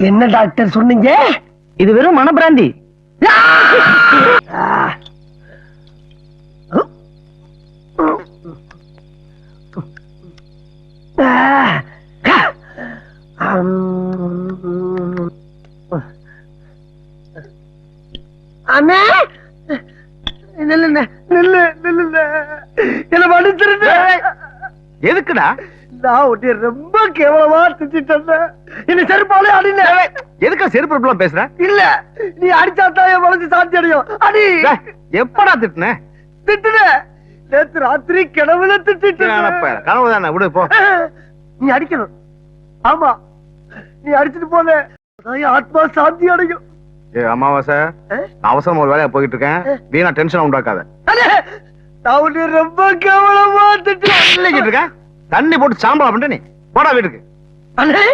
என்ன டாக்டர் சொன்னீங்க? இது வெறும் மனப்பிராந்தி. அண்ணே! நில்லு நில்லு நில்லு என்ன மன்னிச்சிருந்த எதுக்குடா? நான் உன்னை ரொம்ப கேவலமா திட்டிட்டேன் என்ன செருப்பாலே அடின. எதுக்கா செருப்பு இருப்பெல்லாம் பேசுற? இல்ல நீ அடிச்சாத்தான் என் மனசு சாந்தி அடையும். அடி. எப்படா திட்டுன? திட்டுன. நேத்து ராத்திரி கிணவுல திட்டிட்டு கனவு தானே விடு போ. நீ அடிக்கணும். ஆமா நீ அடிச்சிட்டு போன. ஆத்மா சாந்தி அடையும். ஏ அமாவாசை. அவசரமா ஒரு வேலையா போயிட்டு இருக்கேன். வீணா டென்ஷன் உண்டாக்காத. நான் ரொம்ப கேவலமா திட்டேன் இல்லைங்கிட்டு இருக்க? தண்ணி போட்டு சாம்பலா பண்ணிட்டு நீ? போடா வீட்டுக்கு. அண்ணே!